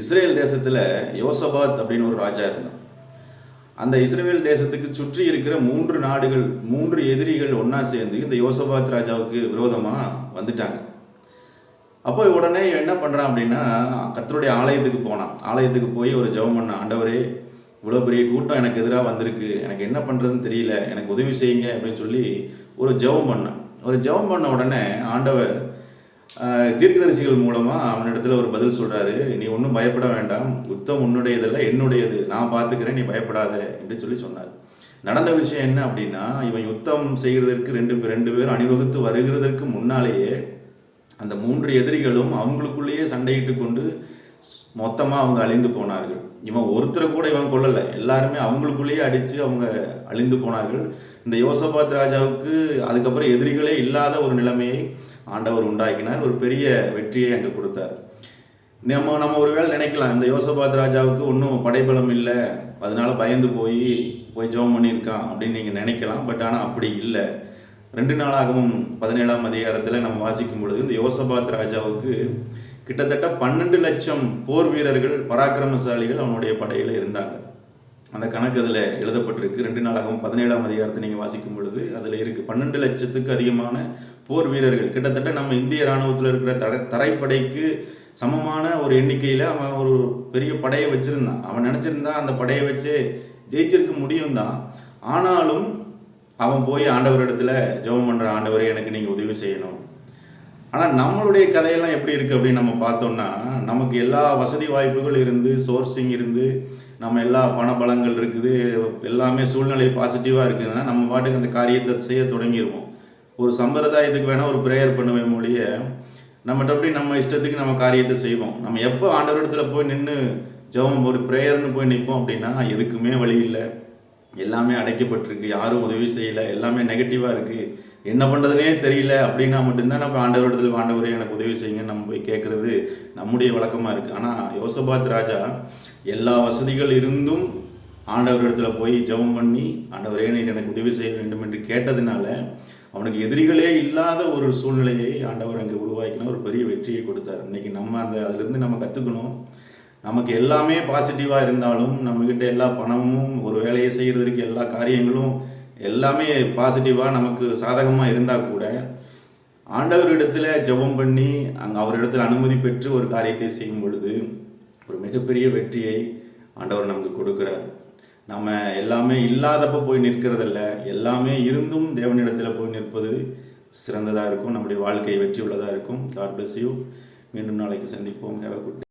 Israel தேசத்தில் யோசபாத் அப்படின்னு ஒரு ராஜா இருந்தான். அந்த இஸ்ரேல் தேசத்துக்கு சுற்றி இருக்கிற மூன்று நாடுகள் மூன்று எதிரிகள் ஒன்றா சேர்ந்து இந்த யோசபாத் ராஜாவுக்கு விரோதமாக வந்துட்டாங்க. அப்போ உடனே என்ன பண்ணுறான் அப்படின்னா கத்தருடைய ஆலயத்துக்கு போனான். ஆலயத்துக்கு போய் ஒரு ஜெபம் பண்ணான் ஆண்டவரே இவ்வளோ பெரிய கூட்டம் எனக்கு எதிராக வந்திருக்கு. எனக்கு என்ன பண்ணுறதுன்னு தெரியல. எனக்கு உதவி செய்யுங்க அப்படின்னு சொல்லி ஒரு ஜெபம் பண்ணேன். ஒரு ஜெபம் பண்ண உடனே ஆண்டவர் தீர்க்கதரிசிகள் மூலமாக அவனிடத்துல ஒரு பதில் சொல்கிறாரு நீ ஒன்றும் பயப்பட வேண்டாம். யுத்தம் உன்னுடையதல்ல என்னுடையது. நான் பார்த்துக்கிறேன் நீ பயப்படாத அப்படின்னு சொல்லி சொன்னார். நடந்த விஷயம் என்ன அப்படின்னா இவன் யுத்தம் செய்கிறதற்கு ரெண்டு ரெண்டு பேரும் அணிவகுத்து வருகிறதற்கு முன்னாலேயே அந்த மூன்று எதிரிகளும் அவங்களுக்குள்ளேயே சண்டையிட்டு கொண்டு மொத்தமாக அவங்க அழிந்து போனார்கள். இவன் ஒருத்தரை கூட இவன் கொல்லலை. எல்லாருமே அவங்களுக்குள்ளேயே அடித்து அவங்க அழிந்து போனார்கள். இந்த யோசபாத் ராஜாவுக்கு அதுக்கப்புறம் எதிரிகளே இல்லாத ஒரு நிலைமையை ஆண்டவர் உண்டாக்கினார். ஒரு பெரிய வெற்றியை அங்கே கொடுத்தார். நம்ம நம்ம ஒரு வேளை நினைக்கலாம் இந்த யோசபாத் ராஜாவுக்கு ஒன்றும் படைபலம் இல்லை. அதனால பயந்து போய் போய் ஜோம் பண்ணியிருக்கான் அப்படின்னு நீங்கள் நினைக்கலாம். பட் ஆனால் அப்படி இல்லை. ரெண்டு நாளாகவும் பதினேழாம் அதிகாரத்தில் நம்ம வாசிக்கும் பொழுது இந்த யோசபாத் ராஜாவுக்கு கிட்டத்தட்ட பன்னெண்டு லட்சம் போர் வீரர்கள் பராக்கிரமசாலிகள் அவனுடைய படையில் இருந்தாங்க. அந்த கணக்கு அதில் எழுதப்பட்டிருக்கு. ரெண்டு நாளாகவும் பதினேழாம் அதிகாரத்தை நீங்கள் வாசிக்கும் பொழுது அதில் இருக்குது பன்னெண்டு லட்சத்துக்கு அதிகமான போர் வீரர்கள். கிட்டத்தட்ட நம்ம இந்திய இராணுவத்தில் இருக்கிற தர தரைப்படைக்கு சமமான ஒரு எண்ணிக்கையில் அவன் ஒரு பெரிய படையை வச்சுருந்தான். அவன் நினச்சிருந்தா அந்த படையை வச்சு ஜெயிச்சிருக்க முடியும் தான் ஆனாலும் அவன் போய் ஆண்டவர் இடத்துல ஜெபம் பண்ணுற ஆண்டவரை எனக்கு நீங்கள் உதவி செய்யணும். ஆனால் நம்மளுடைய கதையெல்லாம் எப்படி இருக்குது அப்படின்னு நம்ம பார்த்தோம்னா நமக்கு எல்லா வசதி வாய்ப்புகள் இருந்து சோர்சிங் இருந்து நம்ம எல்லா பணபலங்கள் இருக்குது எல்லாமே சூழ்நிலை பாசிட்டிவாக இருக்குதுன்னா நம்ம பாட்டுக்கு அந்த காரியத்தை செய்ய தொடங்கிடுவோம் ஒரு சம்பிரதாயத்துக்கு வேணால் ஒரு ப்ரேயர் பண்ணுவேன் மொழிய நம்மகிட்ட அப்படி நம்ம இஷ்டத்துக்கு நம்ம காரியத்தை செய்வோம். நம்ம எப்போ ஆண்டவரிடத்தில் போய் நின்று ஜெபம் ஒரு ப்ரேயர்னு போய் நிற்போம் அப்படின்னா எதுக்குமே வழி இல்லை. எல்லாமே அடைக்கப்பட்டிருக்கு. யாரும் உதவி செய்யலை. எல்லாமே நெகட்டிவாக இருக்குது என்ன பண்ணுறதுனே தெரியல அப்படின்னா மட்டும்தான் நம்ம ஆண்டவரிடத்தில் ஆண்டவரே எனக்கு உதவி செய்யுங்கன்னு நம்ம போய் கேட்குறது நம்முடைய வழக்கமாக இருக்குது ஆனால் யோசபாத் ராஜா எல்லா வசதிகள் இருந்தும் ஆண்டவரிடத்தில் போய் ஜெபம் பண்ணி ஆண்டவரே நீர் எனக்கு உதவி செய்ய வேண்டும் என்று கேட்டதுனால அவனுக்கு எதிரிகளே இல்லாத ஒரு சூழ்நிலையை ஆண்டவர் அங்கே உருவாக்கின ஒரு பெரிய வெற்றியை கொடுத்தார். இன்னைக்கு நம்ம அந்த அதிலிருந்து நம்ம கற்றுக்கணும். நமக்கு எல்லாமே பாசிட்டிவாக இருந்தாலும் நம்மக்கிட்ட எல்லா பணமும் ஒரு வேலையை செய்கிறதுக்கு எல்லா காரியங்களும் எல்லாமே பாசிட்டிவாக நமக்கு சாதகமாக இருந்தால் கூட ஆண்டவர் இடத்துல ஜெபம் பண்ணி அங்கே அவர் இடத்துல அனுமதி பெற்று ஒரு காரியத்தை செய்யும் பொழுது ஒரு மிகப்பெரிய வெற்றியை ஆண்டவர் நமக்கு கொடுக்குறார். நம்ம எல்லாமே இல்லாதப்போ போய் நிற்கிறதில்ல. எல்லாமே இருந்தும் தேவனிடத்தில் போய் நிற்பது சிறந்ததாக இருக்கும். நம்முடைய வாழ்க்கை வெற்றி உள்ளதாக இருக்கும். காட் பிளஸ் யூ மீண்டும் நாளைக்கு சந்திப்போம். Have a good